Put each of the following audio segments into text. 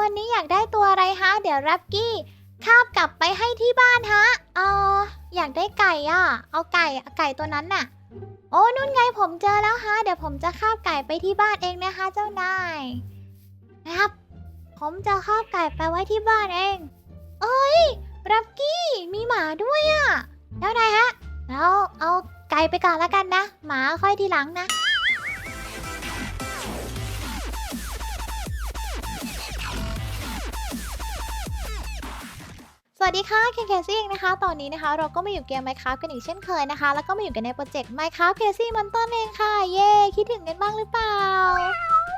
วันนี้อยากได้ตัวอะไรฮะ เดี๋ยวรับกี้คาบกลับไปให้ที่บ้านฮะเอออยากได้ไก่อะ เอาไก่ไก่ตัวนั้นน่ะ โอ้นู่นไงผมเจอแล้วฮะ เดี๋ยวผมจะคาบไก่ไปที่บ้านเองนะคะเจ้านายนะครับ ผมจะคาบไก่ไปไว้ที่บ้านเอง เอ้ยรับกี้มีหมาด้วยอะแล้วนายฮะแล้วเอาไก่ไปก่อนแล้วกันนะ หมาค่อยทีหลังนะ สวัสดีค่ะเคนเคซี่เองนะคะ ตอนนี้นะคะ เราก็มาอยู่เกม Minecraft กันอีกเช่นเคยนะคะ แล้วก็มาอยู่กันในโปรเจกต์ Minecraft Casey Mountain เองค่ะ เย้คิดถึงกันบ้างหรือเปล่า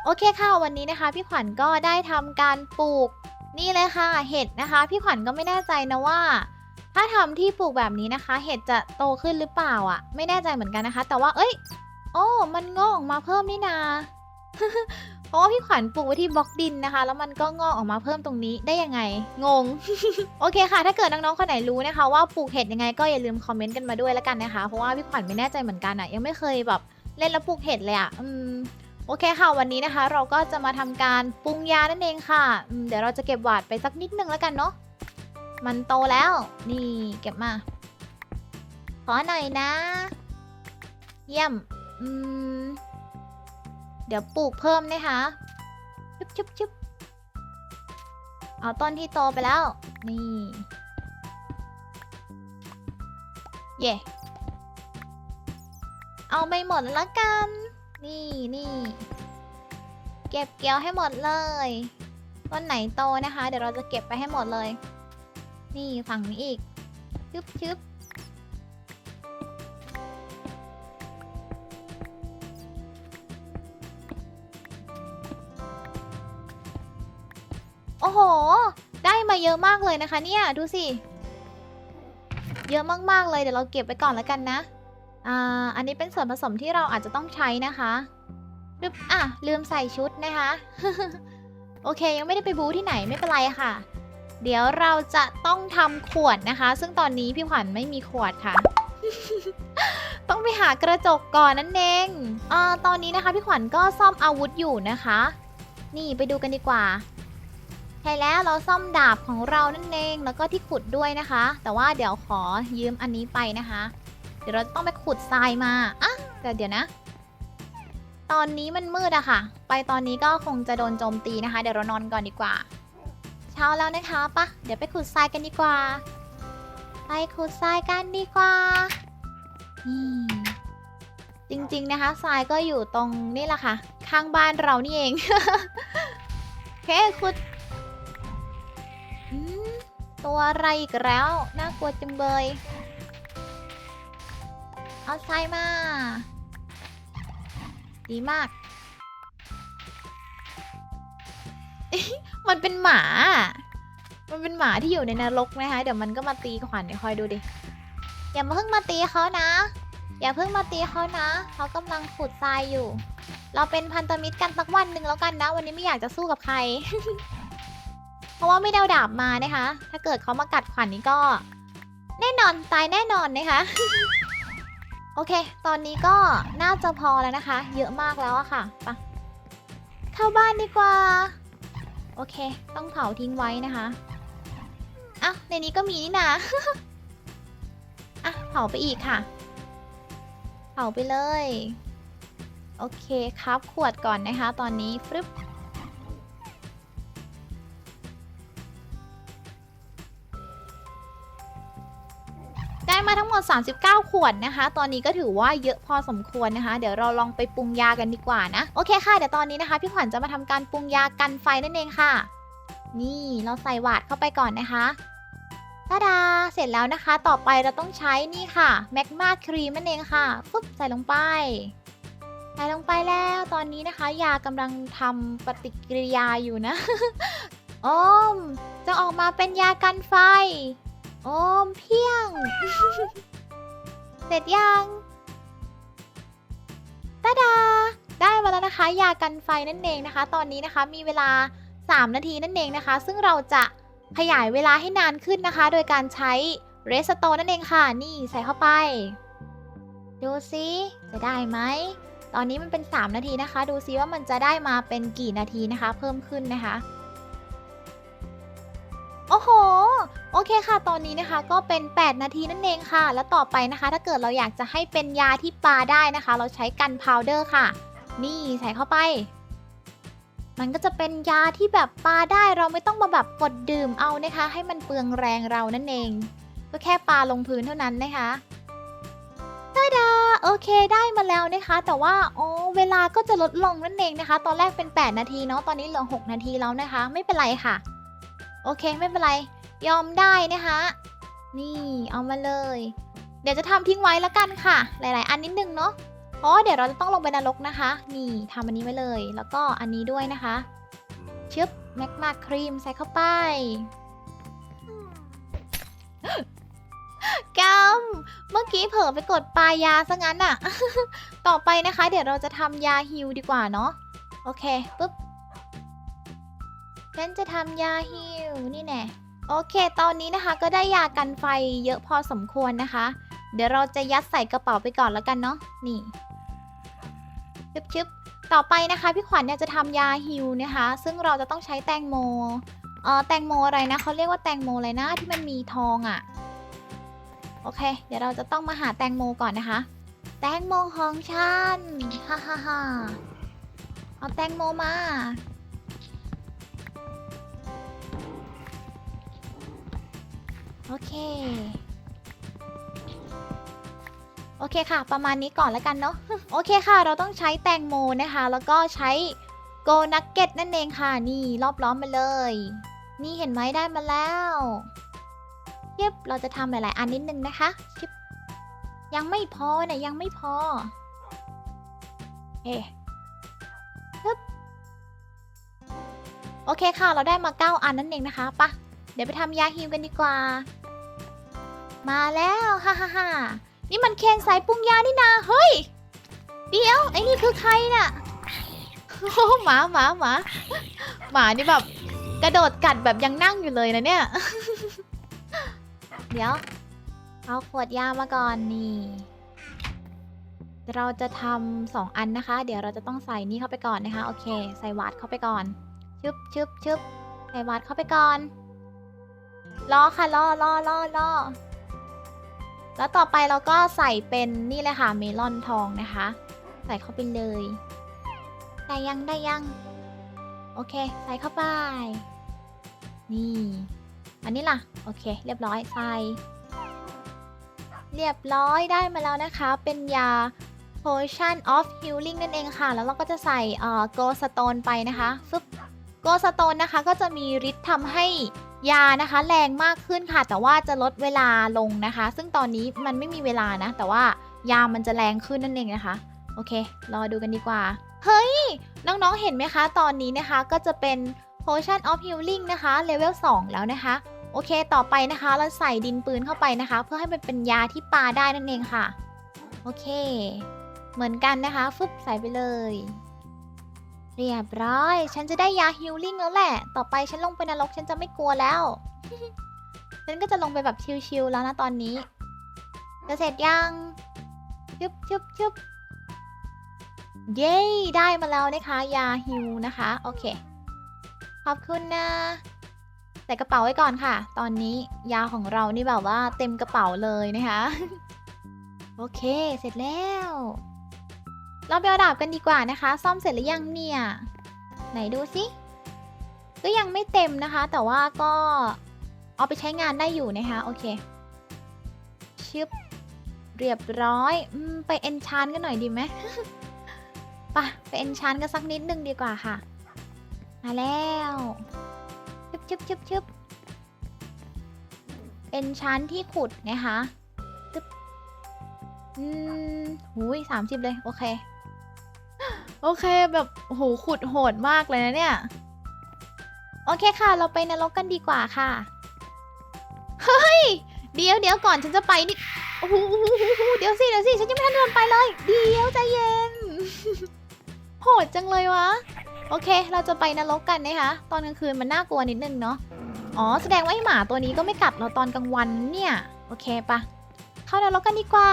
โอเคค่ะ วันนี้นะคะ พี่ขวัญก็ได้ทำการปลูกนี่เลยค่ะ เห็ดนะคะ พี่ขวัญก็ไม่แน่ใจนะว่า ถ้าทำที่ปลูกแบบนี้นะคะ เห็ดจะโตขึ้นหรือเปล่าอะ ไม่แน่ใจเหมือนกันนะคะ แต่ว่าเอ้ย โอ้ มันงอกออกมาเพิ่มนี่นา เพราะว่าพี่ขวัญปลูกไว้ที่บล็อกดินนะคะ แล้วมันก็งอกออกมาเพิ่มตรงนี้ได้ยังไง งง โอเคค่ะ ถ้าเกิดน้องๆคนไหนรู้นะคะ ว่าปลูกเห็ดยังไงก็อย่าลืมคอมเมนต์กันมาด้วยแล้วกันนะคะ เพราะว่าพี่ขวัญไม่แน่ใจเหมือนกันอะยังไม่เคยแบบเล่นแล้วปลูกเห็ดเลยอะอืมโอเคค่ะ วันนี้นะคะ เราก็จะมาทำการปรุงยานั่นเองค่ะอืมเดี๋ยวเราจะเก็บหวาดไปสักนิดนึงแล้วกันเนาะมันโตแล้ว นี่เก็บมาขอหน่อยนะ เยี่ยม อืม เดี๋ยวปลูกเพิ่มนะคะชุบชุบชุบเอาต้นที่โตไปแล้ว นี่ เย่เอาไปหมดแล้วกัน นี่นี่เก็บเกี่ยวให้หมดเลยต้นไหนโตนะคะ เดี๋ยวเราจะเก็บไปให้หมดเลย นี่ฝั่งนี้อีกชึบชึบ ได้มาเยอะมากเลยนะคะเนี่ยดูสิ เยอะมากๆเลยเดี๋ยวเราเก็บไปก่อนแล้วกันนะอ่าอันนี้เป็นส่วนผสมที่เราอาจจะต้องใช้นะคะรึบอะลืมใส่ชุดนะคะ โอเคยังไม่ได้ไปบูที่ไหนไม่เป็นไรค่ะ เดี๋ยวเราจะต้องทำขวดนะคะ ซึ่งตอนนี้พี่ขวัญไม่มีขวดค่ะต้องไปหากระจกก่อนนั่นเองอ่าตอนนี้นะคะพี่ขวัญก็ซ่อมอาวุธอยู่นะคะ นี่ไปดูกันดีกว่า ช่แล้วเราซ่อมดาบของเรานั่นเองแล้วก็ที่ขุดด้วยนะคะ แต่ว่าเดี๋ยวขอยืมอันนี้ไปนะคะ เดี๋ยวเราต้องไปขุดทรายมาอะแต่เดี๋ยวนะ ตอนนี้มันมืดอะค่ะ ไปตอนนี้ก็คงจะโดนโจมตีนะคะ เดี๋ยวเรานอนก่อนดีกว่า เช้าแล้วนะคะปะเดี๋ยวไปขุดทรายกันดีกว่า ไปขุดทรายกันดีกว่านี่จริงๆนะคะทรายก็อยู่ตรงนี่แหละค่ะ ข้างบ้านเรานี่เองโอเคขุด ตัวอะไรอีกแล้ว น่ากลัวจังเลยเอาทรายมา ดีมาก มันเป็นหมา มันเป็นหมาที่อยู่ในนรกนะคะ เดี๋ยวมันก็มาตีขวัญเดี๋ยวคอยดูดิ อย่ามาเพิ่งมาตีเขานะ อย่าเพิ่งมาตีเขานะ เขากำลังขุดทรายอยู่ เราเป็นพันธมิตรกันสักวันหนึ่งแล้วกันนะ วันนี้ไม่อยากจะสู้กับใคร เพราะว่าไม่ได้เอาดาบมานะคะ ถ้าเกิดเขามากัดขวัญนี่ก็ แน่นอนตายแน่นอนนะคะ โอเค ตอนนี้ก็น่าจะพอแล้วนะคะ เยอะมากแล้วอะค่ะไปะเข้าบ้านดีกว่า โอเค ต้องเผาทิ้งไว้นะคะอะในนี้ก็มีนี่นะอะเผาไปอีกค่ะ เผาไปเลย โอเคครับขวดก่อนนะคะ ตอนนี้ฟึบ ทั้งหมด 39 ขวดนะคะ ตอนนี้ก็ถือว่าเยอะพอสมควรนะคะ เดี๋ยวเราลองไปปรุงยากันดีกว่านะ โอเคค่ะ เดี๋ยวตอนนี้นะคะ พี่ขวัญจะมาทำการปรุงยากันไฟนั่นเองค่ะ นี่เราใส่หวาดเข้าไปก่อนนะคะตาดา เสร็จแล้วนะคะ ต่อไปเราต้องใช้นี่ค่ะแมกมาครีมนั่นเองค่ะฟึบใส่ลงไป ใส่ลงไปแล้ว ตอนนี้นะคะ ยากำลังทำปฏิกิริยาอยู่นะ โอมจะออกมาเป็นยากันไฟ โอมเพียง เสร็จยังตาดา ได้มาแล้วนะคะ ยากันไฟนั่นเองนะคะ ตอนนี้นะคะมีเวลา 3 นาทีนั่นเองนะคะ ซึ่งเราจะขยายเวลาให้นานขึ้นนะคะ โดยการใช้เรสโตนั่นเองค่ะ นี่ใส่เข้าไป ดูซิจะได้ไหม ตอนนี้มันเป็น 3 นาทีนะคะ ดูซิว่ามันจะได้มาเป็นกี่นาทีนะคะ เพิ่มขึ้นนะคะ โอ้โห โอเคค่ะ ตอนนี้นะคะก็เป็น 8 นาทีนั่นเองค่ะ แล้วต่อไปนะคะ ถ้าเกิดเราอยากจะให้เป็นยาที่ปลาได้นะคะ เราใช้กันพาวเดอร์ค่ะ นี่ใส่เข้าไป มันก็จะเป็นยาที่แบบปลาได้เราไม่ต้องมาแบบกดดื่มเอานะคะ ให้มันเปลืองแรงเรานั่นเอง ก็แค่ปลาลงพื้นเท่านั้นนะคะตาดาโอเคได้มาแล้วนะคะ แต่ว่าอ๋อเวลาก็จะลดลงนั่นเองนะคะ ตอนแรกเป็น 8 นาทีเนาะตอนนี้เหลือ 6 นาทีแล้วนะคะ ไม่เป็นไรค่ะ โอเคไม่เป็นไร ยอมได้นะคะนี่เอามาเลย เดี๋ยวจะทำทิ้งไว้แล้วกันค่ะ หลาย ๆ อันนิดนึงเนาะเพราะเดี๋ยวเราจะต้องลงไปนรกนะคะ นี่ทำอันนี้ไว้เลย แล้วก็อันนี้ด้วยนะคะชึบแมกมาครีมใส่เข้าไปกำเมื่อกี้เผลอไปกดปลายาซะงั้นอะต่อไปนะคะ เดี๋ยวเราจะทำยาฮิวดีกว่าเนาะ โอเคปุ๊บ ฉันจะทำยาฮิวนี่แน่โอเค ตอนนี้นะคะก็ได้ยากันไฟเยอะพอสมควรนะคะ เดี๋ยวเราจะยัดใส่กระเป๋าไปก่อนแล้วกันเนาะนี่ชึบชึบต่อไปนะคะพี่ขวัญเนี่ยจะทำยาฮิวนะคะ ซึ่งเราจะต้องใช้แตงโมเออแตงโมอะไรนะเขาเรียกว่าแตงโมอะไรนะที่มันมีทองอะ่ะโอเค เดี๋ยวเราจะต้องมาหาแตงโมก่อนนะคะ แตงโมของฉันฮ่าฮ่าฮ่าเอาแตงโมมา โอเค โอเคค่ะ ประมาณนี้ก่อนแล้วกันเนาะ โอเคค่ะ เราต้องใช้แตงโมนะคะ แล้วก็ใช้โกนักเก็ตนั่นเองค่ะ นี่รอบล้อมมาเลย นี่เห็นไหมได้มาแล้วเย็บเราจะทำหลาย ๆ อันนิดนึงนะคะชิบยังไม่พอนะยังไม่พอ เอ๊ะฮึบโอเคค่ะ เราได้มาเก้าอันนั่นเองนะคะปะเดี๋ยวไปทำยาฮิวกันดีกว่า มาแล้วฮ่าฮ่าฮ่านี่มันเคนสายปรุงยานี่นาเฮ้ย เดี๋ยวไอ้นี่คือใครน่ะโอ้หมาหมาหมาหมานี่แบบกระโดดกัดแบบยังนั่งอยู่เลยนะเนี่ย เดี๋ยว เอาขวดยามาก่อนนี่ เราจะทำสองอันนะคะ เดี๋ยวเราจะต้องใส่นี่เข้าไปก่อนนะคะ โอเค ใส่วัดเข้าไปก่อน ชึบชึบชึบใส่วัดเข้าไปก่อน รอค่ะรอรอรอรอ แล้วต่อไปเราก็ใส่เป็นนี่เลยค่ะเมลอนทองนะคะ ใส่เข้าไปเลย ได้ยังได้ยัง โอเค ใส่เข้าไป นี่ อันนี้ล่ะ โอเค เรียบร้อยใส่เรียบร้อยได้มาแล้วนะคะ เป็นยา potion of healing นั่นเองค่ะ แล้วเราก็จะใส่เอ่อ go stone ไปนะคะฟึบ go stone นะคะก็จะมีฤทธิ์ทำให้ ยานะคะแรงมากขึ้นค่ะ แต่ว่าจะลดเวลาลงนะคะ ซึ่งตอนนี้มันไม่มีเวลานะ แต่ว่ายามันจะแรงขึ้นนั่นเองนะคะ โอเค รอดูกันดีกว่า เฮ้ย น้องๆเห็นไหมคะ ตอนนี้นะคะก็จะเป็น potion of healing นะคะเลเวล2แล้วนะคะ โอเค ต่อไปนะคะเราใส่ดินปืนเข้าไปนะคะ เพื่อให้มันเป็นยาที่ปาได้นั่นเองค่ะ โอเค เหมือนกันนะคะฟึบใส่ไปเลย เรียบร้อย ฉันจะได้ยาฮิลลิ่งแล้วแหละ ต่อไปฉันลงไปนรกฉันจะไม่กลัวแล้ว ฉันก็จะลงไปแบบชิลๆแล้วนะตอนนี้ จะเสร็จยังชึบชึบชึบเย้ ได้มาแล้วนะคะ ยาฮิลนะคะ โอเค ขอบคุณนะ ใส่กระเป๋าไว้ก่อนค่ะ ตอนนี้ยาของเรานี่แบบว่าเต็มกระเป๋าเลยนะคะ โอเค เสร็จแล้ว เราไปเอาดาบกันดีกว่านะคะ ซ่อมเสร็จหรือยังเนี่ย ไหนดูสิก็ยังไม่เต็มนะคะ แต่ว่าก็เอาไปใช้งานได้อยู่นะคะ โอเค ชึบ เรียบร้อยอไปเอนชานกันหน่อยดีไหมไปไปเอนชานกันสักนิดนึงดีกว่าค่ะ มาแล้วชึบชึบชึบชึบเป็นชันที่ขุดนะคะตึ๊บ อืมหูยสามสิบเลย โอเค โอเคแบบโหขุดโหดมากเลยนะเนี่ย โอเคค่ะ เราไปนรกกันดีกว่าค่ะ เฮ้ย เดี๋ยวเดี๋ยวก่อนฉันจะไปนี่โอ้โหเดี๋ยวสิเดี๋ยวสิฉันยังไม่ทันเดินไปเลย เดี๋ยวใจเย็น โหดจังเลยวะ โอเค เราจะไปนรกกันนะคะ ตอนกลางคืนมันน่ากลัวนิดนึงเนาะ อ๋อ แสดงว่าไอหมาตัวนี้ก็ไม่กัดเราตอนกลางวันเนี่ย โอเคปะเข้านรกกันดีกว่า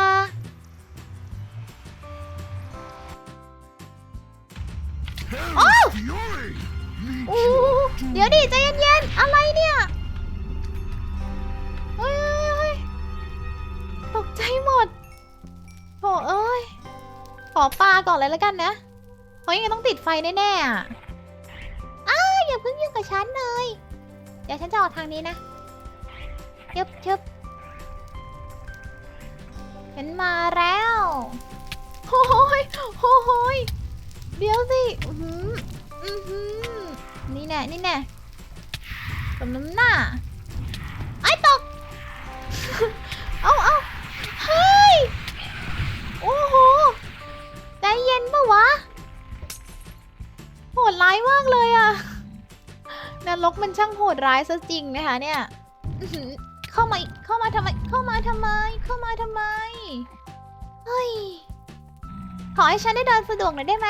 โอ้โหเดี๋ยวดิใจเย็นๆ อะไรเนี่ยเฮ้ยตกใจหมดโถเอ้ย ขอปลาก่อนเลยแล้วกันนะเพราะยังต้องติดไฟแน่ๆอะอ้าอย่าเพิ่งยุ่งกับฉันเลย เดี๋ยวฉันจะออกทางนี้นะเชิบเชิบฉันมาแล้วโอ้ยโอ้ย เดี๋ยวสิอือหืออือหือนี่แน่นี่แน่สมน้ำหน้า ไอ้ตก เอาเอาเฮ้ย โอ้โห ใจเย็นปะวะ โหดร้ายมากเลยอะนรกมันช่างโหดร้ายซะจริงนะคะเนี่ย เข้ามาอีกเข้ามาทำไม เข้ามาทำไม เข้ามาทำไม เฮ้ย ขอให้ฉันได้เดินสะดวกหน่อยได้ไหม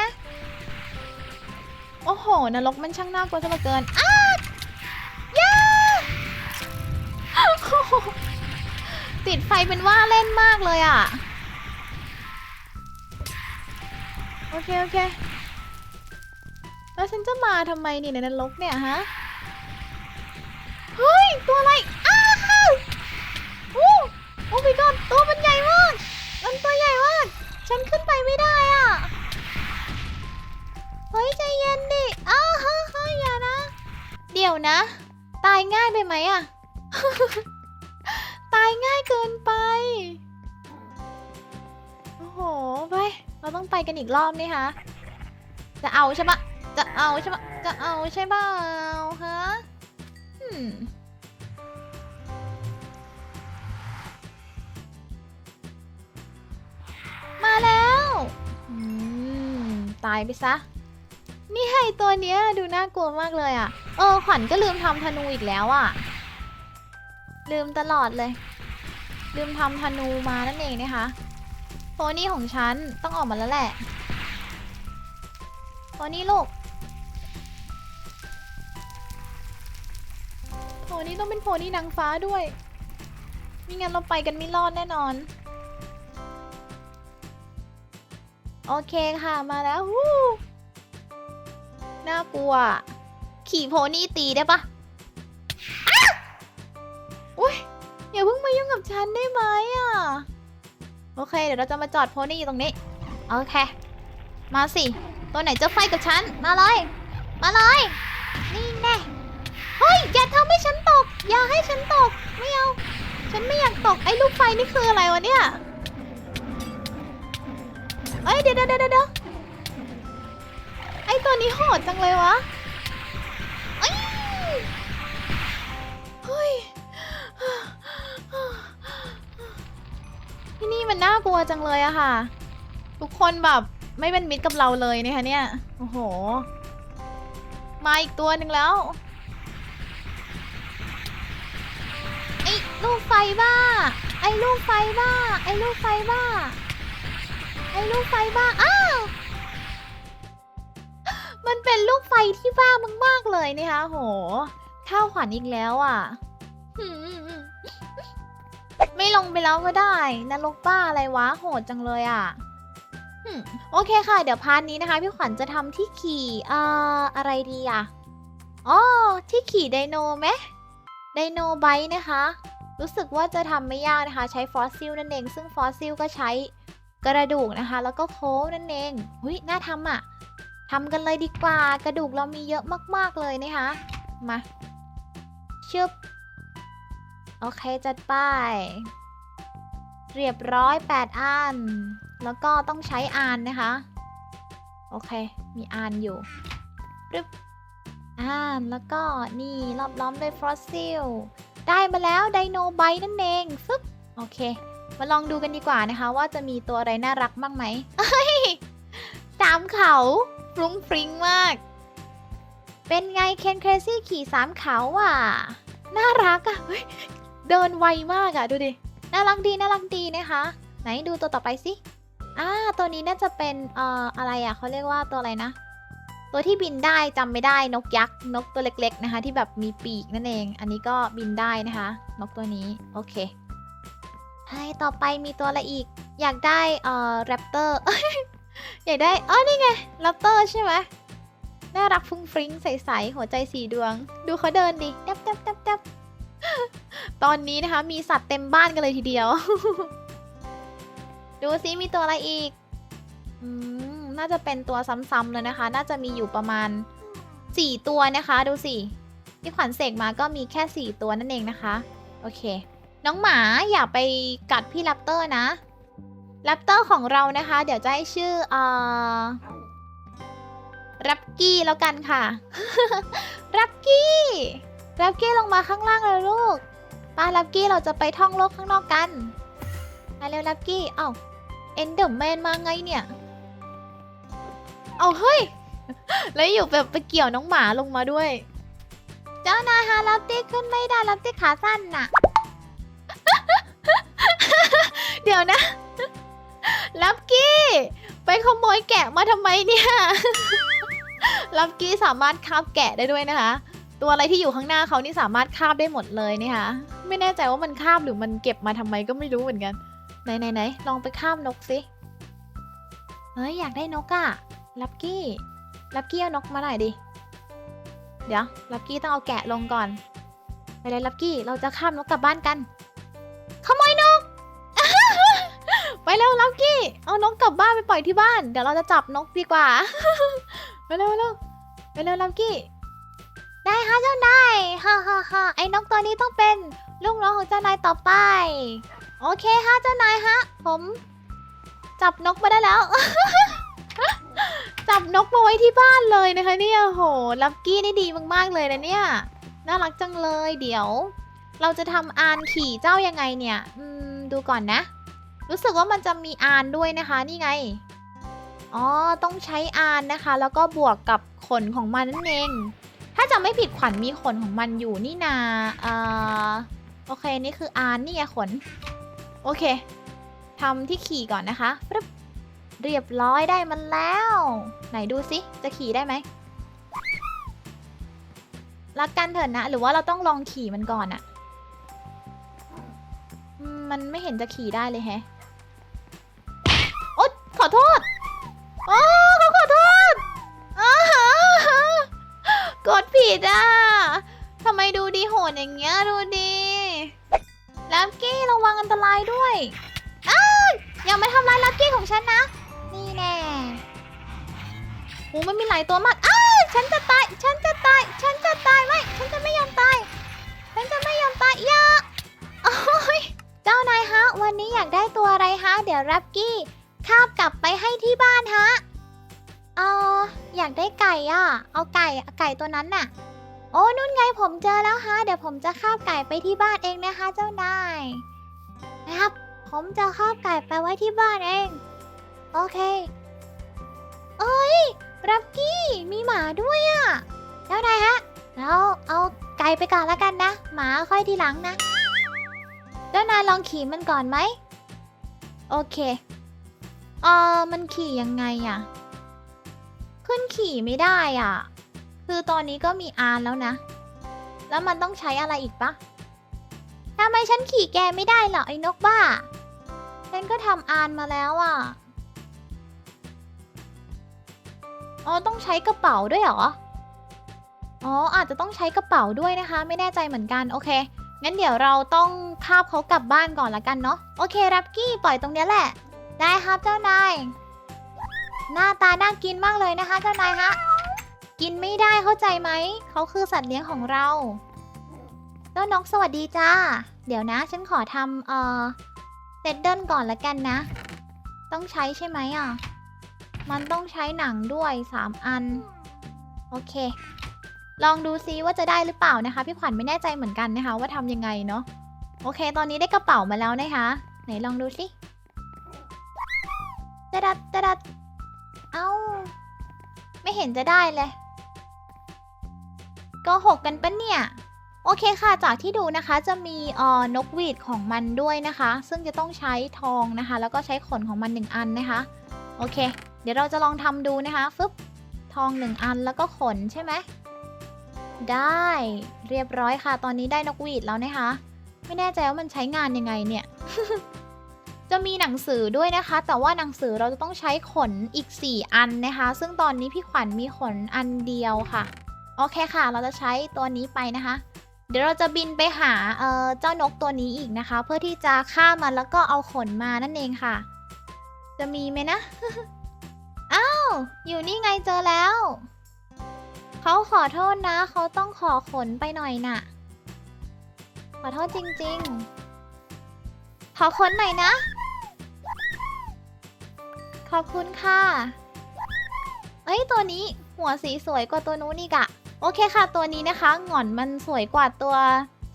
โอ้โห นรกมันช่างน่ากลัวซะเหลือเกิน อ้าย่าติดไฟเป็นว่าเล่นมากเลยอะ โอเค โอเค แล้วฉันจะมาทำไมนี่ในนรกเนี่ยฮะ เฮ้ย ตัวอะไร อ้าวโอ้โอ้ my god ตัวมันใหญ่มาก ฉันขึ้นไปไม่ได้อะ เฮ้ย ใจเย็นดิอ้าวเฮ้ยอย่านะ เดี๋ยวนะ ตายง่ายไปไหมอะ ตายง่ายเกินไป โอ้โห ไป เราต้องไปกันอีกรอบนี่คะ จะเอาใช่ปะจะเอาใช่ปะจะเอาใช่เปล่าฮะ อืม ตายไปซะ นี่ไอตัวเนี้ยดูน่ากลัวมากเลยอะ่ะ เออ ขวัญก็ลืมทำธนูอีกแล้วอะ่ะ ลืมตลอดเลย ลืมทำธนูมานั่นเองนะคะโพนี่ของฉันต้องออกมาแล้วแหละโพนี่ลูกโพนี่ต้องเป็นโพนี่นางฟ้าด้วยไม่งั้นเราไปกันไม่รอดแน่นอน โอเคค่ะมาแล้ววู้น่ากลัว ขี่โพนี่ตีได้ปะอ้าวอุ้ยอย่าเพิ่งมายุ่งกับฉันได้ไหมอะ โอเค เดี๋ยวเราจะมาจอดโพนี่อยู่ตรงนี้ โอเค มาสิ ตัวไหนจะไฟกับฉัน มาเลย มาเลย นี่แน่เฮ้ย อย่าทำให้ฉันตก อย่าให้ฉันตก ไม่เอา ฉันไม่อยากตก ไอ้ลูกไฟนี่คืออะไรวะเนี่ย เอ้ยเดี๋ยวเดี๋ยวเดี๋ยวเดี๋ยวไอ้ตัวนี้โหดจังเลยวะเอ้ยเฮ้ยที่นี่มันน่ากลัวจังเลยอะค่ะ ทุกคนแบบไม่เป็นมิตรกับเราเลยนะคะเนี่ย โอ้โห มาอีกตัวหนึ่งแล้วไอ้ลูกไฟบ้า ไอ้ลูกไฟบ้า ไอ้ลูกไฟบ้า ไอ้ลูกไฟบ้าอ้าวมันเป็นลูกไฟที่บ้ามาก ๆ เลยนะคะโห ข้าวขวัญอีกแล้วอะ ไม่ลงไปแล้วก็ได้นรกบ้าอะไรวะ โหดจังเลยอะโอเคค่ะ เดี๋ยวพาร์ทนี้นะคะ พี่ขวัญจะทำที่ขี่เอ่ออะไรดีอะอ๋อที่ขี่ไดโนไหมไดโนไบค์นะคะ รู้สึกว่าจะทำไม่ยากนะคะ ใช้ฟอสซิลนั่นเอง ซึ่งฟอสซิลก็ใช้ กระดูกนะคะ แล้วก็โค้งนั่นเองหุยน่าทำอะทำกันเลยดีกว่ากระดูกเรามีเยอะมากๆเลยนะคะ มาชึบโอเคจัดไป เรียบร้อย 8 อัน แล้วก็ต้องใช้อานนะคะ โอเค มีอานอยู่ปึ๊บอ่านแล้วก็นี่รอบล้อมด้วยฟอสซิล ได้มาแล้วไดโนไบนั่นเองฟึบโอเค มาลองดูกันดีกว่านะคะ ว่าจะมีตัวอะไรน่ารักบ้างไหมตามเขาฟรุ้งฟริ้งมาก เป็นไงเคนเครซี่ขี่สามเขาอะ น่ารักอะเดินไวมากอะดูดิ น่ารักดีน่ารักดีนะคะ ไหนดูตัวต่อไปสิอ่าตัวนี้น่าจะเป็นเอ่ออะไรอะเขาเรียกว่าตัวอะไรนะ ตัวที่บินได้จำไม่ได้นกยักษ์นกตัวเล็กๆนะคะ ที่แบบมีปีกนั่นเอง อันนี้ก็บินได้นะคะ นกตัวนี้โอเค ให้ต่อไปมีตัวอะไรอีก อยากได้เอ่อแรปเตอร์ อยากได้อ๋อนี่ไงแรปเตอร์ใช่ไหมน่ารักฟุ้งฟริ้งใสๆ หัวใจสีดวง ดูเขาเดินดิดับดับดับดับตอนนี้นะคะ มีสัตว์เต็มบ้านกันเลยทีเดียว ดูซิมีตัวอะไรอีกอืมน่าจะเป็นตัวซ้ำๆเลยนะคะ น่าจะมีอยู่ประมาณ 4 ตัวนะคะ ดูสิที่ขวัญเสกมาก็มีแค่ 4 ตัวนั่นเองนะคะ โอเค น้องหมาอย่าไปกัดพี่แรปเตอร์นะแรปเตอร์ของเรานะคะ เดี๋ยวจะให้ชื่อเอ่อรับกี้แล้วกันค่ะรับกี้รับกี้ลงมาข้างล่างเลยลูกป้ารับกี้เราจะไปท่องโลกข้างนอกกันมาเร็วรับกี้เอ้าเอ็นเดอร์แมนมาไงเนี่ยเอาเฮ้ย แล้วอยู่แบบไปเกี่ยวน้องหมาลงมาด้วย เจ้านายฮะรับตี้ขึ้นไม่ได้รับตี้ขาสั้นน่ะ เดี๋ยวนะ ลับกี้ ไปขโมยแกะมาทำไมเนี่ย ลับกี้สามารถคาบแกะได้ด้วยนะคะ ตัวอะไรที่อยู่ข้างหน้าเขานี่สามารถคาบได้หมดเลยนะคะ ไม่แน่ใจว่ามันคาบหรือมันเก็บมาทำไมก็ไม่รู้เหมือนกัน ไหนไหนไหนลองไปคาบนกสิเฮ้ยอยากได้นกอะลับกี้ ลับกี้เอานกมาหน่อยดิ เดี๋ยว ลับกี้ต้องเอาแกะลงก่อน ไปเลยลับกี้ เราจะข้ามนกกลับบ้านกัน ขโมยนก เร็วลับกี้ เอานกกลับบ้านไปปล่อยที่บ้าน เดี๋ยวเราจะจับนกดีกว่า ไปเร็วไปเร็วไปเร็วลับกี้ ได้ค่ะเจ้านายฮ่าฮ่าฮ่าไอ้นกตัวนี้ต้องเป็นลูกน้องของเจ้านายต่อไป โอเคฮะเจ้านายฮะ ผม จับนกมาได้แล้ว จับนกมาไว้ที่บ้านเลยนะคะเนี่ยโหลักกี้นี่ดีมากๆเลยนะเนี่ย น่ารักจังเลย เดี๋ยว เราจะทำอานขี่เจ้ายังไงเนี่ย อืม ดูก่อนนะ รู้สึกว่ามันจะมีอานด้วยนะคะนี่ไง อ๋อ ต้องใช้อานนะคะ แล้วก็บวกกับขนของมันนั่นเอง ถ้าจะไม่ผิดขวัญมีขนของมันอยู่นี่นาเอ่าโอเค นี่คืออานนี่ไงขน โอเคทำที่ขี่ก่อนนะคะปึ๊บเรียบร้อยได้มันแล้ว ไหนดูสิจะขี่ได้ไหมรักกันเถอะนะ หรือว่าเราต้องลองขี่มันก่อนอะมมันไม่เห็นจะขี่ได้เลยแฮะ ดผิดอะทำไมดูดีโหดอย่างเงี้ยดูดีลักกี้ระวังอันตรายด้วยอ้าอย่ามาทำร้ายลักกี้ของฉันนะ นี่แน่โอ้มันมีหลายตัวมากอ้าฉันจะตาย ฉันจะตาย ฉันจะตายไม่ ฉันจะไม่ยอมตาย ฉันจะไม่ยอมตายอย่าโอ้ยเจ้านายฮะ วันนี้อยากได้ตัวอะไรฮะ เดี๋ยวแรปกี้คาบกลับไปให้ที่บ้านฮะ เอออยากได้ไก่อะ เอาไก่ไก่ตัวนั้นน่ะ โอ้นุ่นไงผมเจอแล้วฮะ เดี๋ยวผมจะคาบไก่ไปที่บ้านเองนะคะเจ้านายนะครับ ผมจะคาบไก่ไปไว้ที่บ้านเอง โอเค เอ้ยรับกี้มีหมาด้วยอะ่ะเจ้านายฮะแล้วเอาไก่ไปก่อนแล้วกันนะ หมาค่อยทีหลังนะเจ้านายลองขี่มันก่อนไหม โอเคเออมันขี่ยังไงอะ ขึ้นขี่ไม่ได้อะ คือตอนนี้ก็มีอานแล้วนะ แล้วมันต้องใช้อะไรอีกปะทำไมฉันขี่แกไม่ได้เหรอไอ้นกบ้า ฉันก็ทำอานมาแล้วอะ อ๋อต้องใช้กระเป๋าด้วยเหรอ อ๋ออาจจะต้องใช้กระเป๋าด้วยนะคะ ไม่แน่ใจเหมือนกันโอเค งั้นเดี๋ยวเราต้องคาบเขากลับบ้านก่อนละกันเนาะ โอเค รับกี้ปล่อยตรงเนี้ยแหละ ได้ครับเจ้านาย หน้าตาน่ากินมากเลยนะคะเจ้านายฮะ กินไม่ได้เข้าใจไหม เขาคือสัตว์เลี้ยงของเราเจ้านกสวัสดีจ้า เดี๋ยวนะ ฉันขอทำเอ่อเซตเดิลก่อนละกันนะ ต้องใช้ใช่ไหมอะ มันต้องใช้หนังด้วย3อัน โอเค ลองดูซิว่าจะได้หรือเปล่านะคะ พี่ขวัญไม่แน่ใจเหมือนกันนะคะ ว่าทำยังไงเนาะ โอเค ตอนนี้ได้กระเป๋ามาแล้วนะคะ ไหนลองดูสิจะดัดจะดัด เห็นจะได้เลยก็หกกันปะเนี่ย โอเคค่ะ จากที่ดูนะคะจะมีเอ่อนกหวีดของมันด้วยนะคะ ซึ่งจะต้องใช้ทองนะคะ แล้วก็ใช้ขนของมันหนึ่งอันนะคะ โอเค เดี๋ยวเราจะลองทำดูนะคะฟึบทองหนึ่งอันแล้วก็ขนใช่ไหมได้เรียบร้อยค่ะ ตอนนี้ได้นกหวีดแล้วนะคะ ไม่แน่ใจว่ามันใช้งานยังไงเนี่ย จะมีหนังสือด้วยนะคะ แต่ว่าหนังสือเราจะต้องใช้ขนอีก 4 อันนะคะ ซึ่งตอนนี้พี่ขวัญมีขนอันเดียวค่ะ โอเคค่ะ เราจะใช้ตัวนี้ไปนะคะ เดี๋ยวเราจะบินไปหาเอ่อเจ้านกตัวนี้อีกนะคะ เพื่อที่จะฆ่ามันแล้วก็เอาขนมานั่นเองค่ะ จะมีไหมนะ อ้าว อยู่นี่ไงเจอแล้ว เขาขอโทษนะ เขาต้องขอขนไปหน่อยน่ะ ขอโทษจริง ๆ ขอขนหน่อยนะ ขอบคุณค่ะ เอ้ยตัวนี้หัวสีสวยกว่าตัวนู้นอีกอะโอเคค่ะ ตัวนี้นะคะหงอนมันสวยกว่าตัว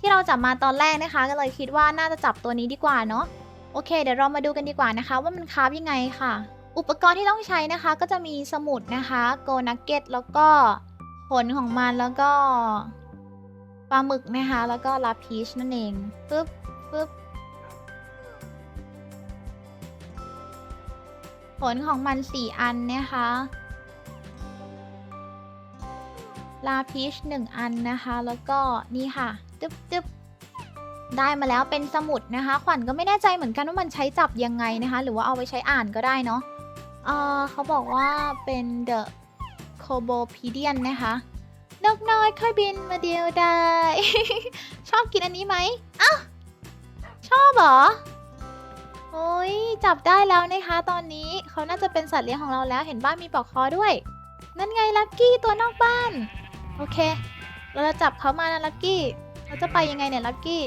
ที่เราจับมาตอนแรกนะคะ ก็เลยคิดว่าน่าจะจับตัวนี้ดีกว่าเนาะโอเค เดี๋ยวเรามาดูกันดีกว่านะคะ ว่ามันคราฟยังไงค่ะ อุปกรณ์ที่ต้องใช้นะคะ ก็จะมีสมุดนะคะโกนักเก็ตแล้วก็ผลของมันแล้วก็ปลาหมึกนะคะ แล้วก็ลาพีชนั่นเองปึ๊บปึ๊บ ผลของมัน 4 อันนะคะ ลาพีช1 อันนะคะ แล้วก็นี่ค่ะจึ๊บจึ๊บได้มาแล้วเป็นสมุดนะคะ ขวัญก็ไม่แน่ใจเหมือนกันว่ามันใช้จับยังไงนะคะ หรือว่าเอาไปใช้อ่านก็ได้เนาะเออเขาบอกว่าเป็น the c o b o p e d i a n นะคะนกน้อยค่อยบินมาเดียวได้ ชอบกินอันนี้ไหมอ้าวชอบเหรอ โอ้ยจับได้แล้วนะคะ ตอนนี้เขาน่าจะเป็นสัตว์เลี้ยงของเราแล้วเห็นบ้านมีปลอกคอด้วย นั่นไงลักกี้ตัวนอกบ้าน โอเค เราจะจับเขามานะลักกี้ เราจะไปยังไงเนี่ยลักกี้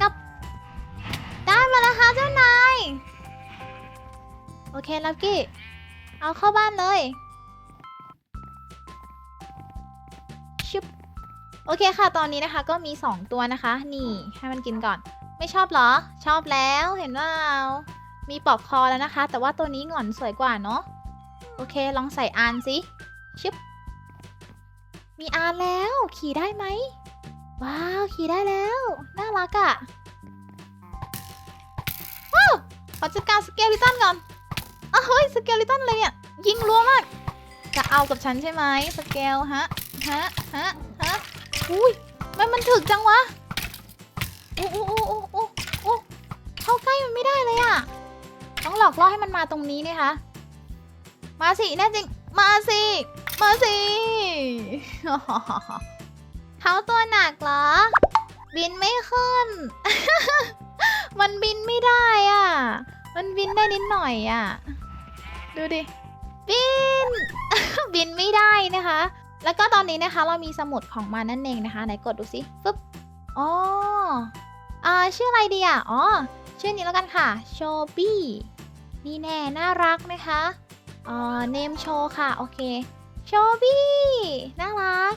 งับได้มาแล้วค่ะเจ้านาย โอเคลักกี้ เอาเข้าบ้านเลยชุบโอเคค่ะ ตอนนี้นะคะก็มี 2 ตัวนะคะ นี่ให้มันกินก่อน ไม่ชอบเหรอ ชอบแล้วเห็นว่ามีปลอกคอแล้วนะคะ แต่ว่าตัวนี้หงอนสวยกว่าเนาะโอเค ลองใส่อานสิชิบมีอานแล้ว ขี่ได้ไหมว้าว ขี่ได้แล้ว น่ารักอะ่ะว้าวขอจัดการสเกลิตันก่อนอ้าวเฮ้ยสเกลิตันเลยเนี่ย ยิงรัวมาก จะเอากับฉันใช่ไหมสเกลฮะฮะฮะฮะอุ้ยมันมันถึกจังวะอ้โอ้โอ้โอ้โอ้โอ้ เข้าใกล้มันไม่ได้เลยอะต้องหลอกล่อให้มันมาตรงนี้นะคะ มาสิแน่จริง มาสิ มาสิเขาตัวหนักเหรอ บินไม่ขึ้น มันบินไม่ได้อะ มันบินได้นิดหน่อยอะ ดูดิ บิน บินไม่ได้นะคะ แล้วก็ตอนนี้นะคะเรามีสมุดของมันนั่นเองนะคะ ไหนกดดูสิฟึบอ๋ออ่าชื่ออะไรดีอะ อ๋อ ชื่อนี้แล้วกันค่ะโชบี้นี่แน่น่ารักนะคะอ่าเนมโชค่ะ โอเคโชบี้น่ารัก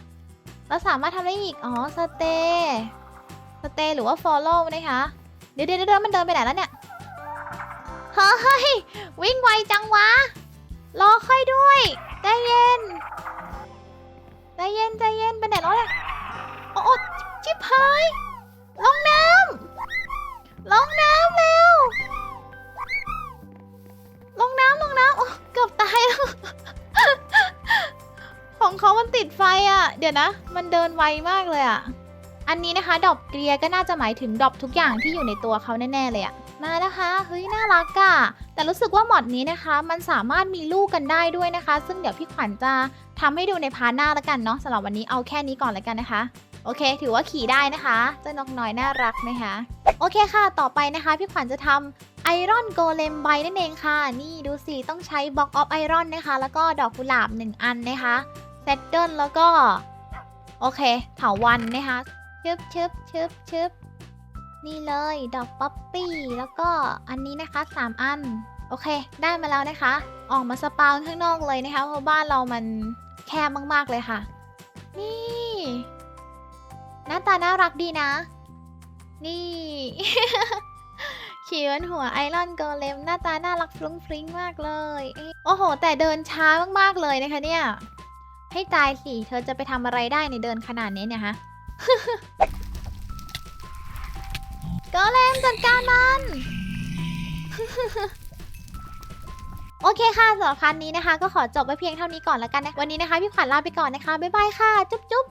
เราสามารถทำได้อีก อ๋อสเตย์สเตย์หรือว่า follow นะคะ เดี๋ยวเดี๋ยวเดมันเดินไปไหนแล้วเนี่ย เฮ้ย วิ่งไวจังวะ รอค่อยด้วยใจเย็นใจเย็นใจเย็นไปไหนแล้วเนี่ยโอ้โอ้ชิบหายลงน้ำลงน้ ดี๋ยวนะ มันเดินไวมากเลยอะ่ะอันนี้นะคะดอกเกลียก็น่าจะหมายถึงดอกทุกอย่างที่อยู่ในตัวเขาแน่ๆเลยอะ่ะมานะคะเฮ้ยน่ารักอะ่ะแต่รู้สึกว่าหมอดนี้นะคะ มันสามารถมีลูกกันได้ด้วยนะคะ ซึ่งเดี๋ยวพี่ขวัญจะทำให้ดูในพาร์ทหน้าแล้วกันเนาะสำหรับวันนี้เอาแค่นี้ก่อนแล้วกันนะคะโอเค ถือว่าขี่ได้นะคะเจ้านกน้อยน่ารักนะคะ โอเคค่ะ ต่อไปนะคะ พี่ขวัญจะทำไอรอนโกเลมใบนั่นเองค่ะ นี่ดูสิต้องใช้บล็อกออฟไอรอนนะคะ แล้วก็ดอกกุหลาบ 1 อันนะคะเซตเดิลแล้วก็ โอเค เถาวันนะคะชึบชึบชึบชึบนี่เลยดอกป๊อปปี้แล้วก็อันนี้นะคะ 3 อัน โอเค ได้มาแล้วนะคะ ออกมาสปาวข้างนอกเลยนะคะ เพราะบ้านเรามันแคบมากๆเลยค่ะ นี่หน้าตาน่ารักดีนะ นี่เขียนหัวไอรอนโกเลมหน้าตาน่ารักฟรุ้งฟริ้งมากเลย โอ้โห แต่เดินช้ามากๆเลยนะคะเนี่ย ให้ตายสิ เธอจะไปทำอะไรได้ในเดินขนาดนี้เนี่ยฮะ ก็เล่นจัดการมัน โอเคค่ะสำหรับคันนี้นะคะ ก็ขอจบไปเพียงเท่านี้ก่อนแล้วกันนะ วันนี้นะคะ พี่ขวัญลาไปก่อนนะคะ บ๊ายบายค่ะ จุ๊บจุ๊บ